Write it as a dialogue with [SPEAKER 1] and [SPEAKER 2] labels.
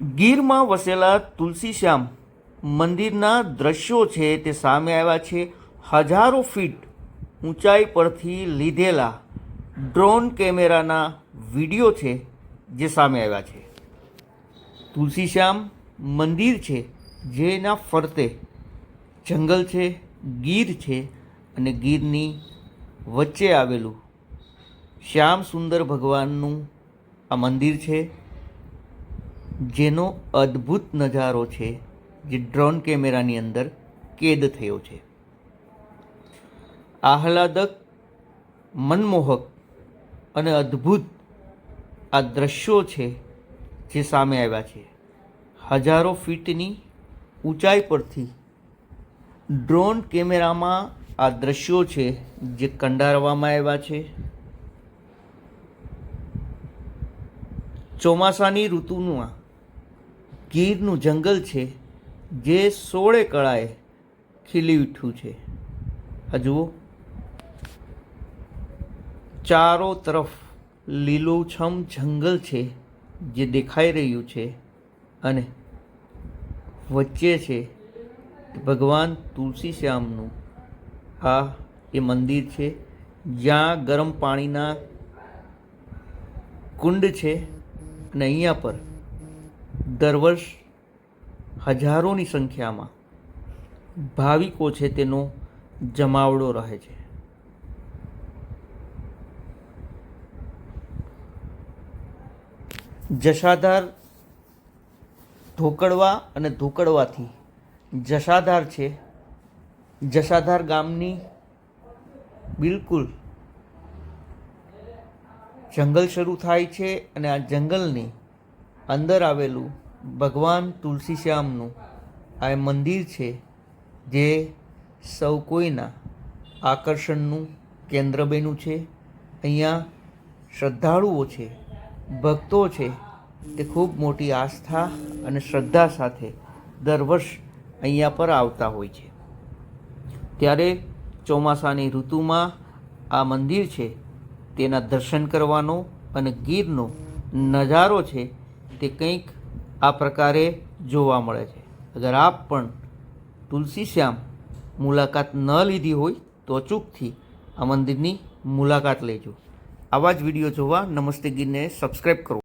[SPEAKER 1] ગીરમાં વસેલા તુલસીશ્યામ મંદિરના દ્રશ્યો છે તે સામે આવ્યા છે. હજારો ફીટ ઊંચાઈ પરથી લીધેલા ડ્રોન કેમેરાના વીડિયો છે જે સામે આવ્યા છે. તુલસીશ્યામ મંદિર છે જેના ફરતે જંગલ છે, ગીર છે અને ગીરની વચ્ચે આવેલું શ્યામ સુંદર ભગવાનનું આ મંદિર છે. જેનો અદ્ભુત નજારો છે જે ડ્રોન કેમેરાની અંદર કેદ થયો છે. આહલાદક, મનમોહક અને અદ્ભુત આ દ્રશ્યો છે જે સામે આવ્યા છે. હજારો ફીટની ઊંચાઈ પરથી ડ્રોન કેમેરામાં આ દ્રશ્યો છે જે કંડારવામાં આવ્યા છે. ચોમાસાની ઋતુનું ગીરનું જંગલ છે જે સોળે કળાએ ખીલી ઉઠ્યું છે. આ જુઓ. ચારો તરફ લીલુંછમ જંગલ છે જે દેખાઈ રહ્યું છે અને વચ્ચે છે ભગવાન તુલસી શ્યામનું આ એ મંદિર છે જ્યાં ગરમ પાણીના કુંડ છે અને અહીંયા પર દર વર્ષ હજારોની સંખ્યામાં ભાવિકો છે તેનો જમાવડો રહે છે. જસાધાર ધોકડવા અને ધોકડવાથી જસાધાર છે. જસાધાર ગામની બિલકુલ જંગલ શરૂ થાય છે અને આ જંગલની અંદર આવેલું ભગવાન તુલસીશ્યામનું આ મંદિર છે જે સૌ કોઈના આકર્ષણનું કેન્દ્ર બન્યું છે. અહીંયા શ્રદ્ધાળુઓ છે, ભક્તો છે. તે ખૂબ મોટી આસ્થા અને શ્રદ્ધા સાથે દર વર્ષ અહીંયા પર આવતા હોય છે. ત્યારે ચોમાસાની ઋતુમાં આ મંદિર છે, તેના દર્શન કરવાનો અને ગીરનો નજારો છે, તે કંઈક આ પ્રકારે જોવા મળે છે. અગર આપ પણ તુલસી શ્યામ મુલાકાત ન લીધી હોય, તો અચૂકથી આ મંદિરની મુલાકાત લેજો. આવા જ વીડિયો જોવા નમસ્તે ગીરને સબસ્ક્રાઈબ કરો.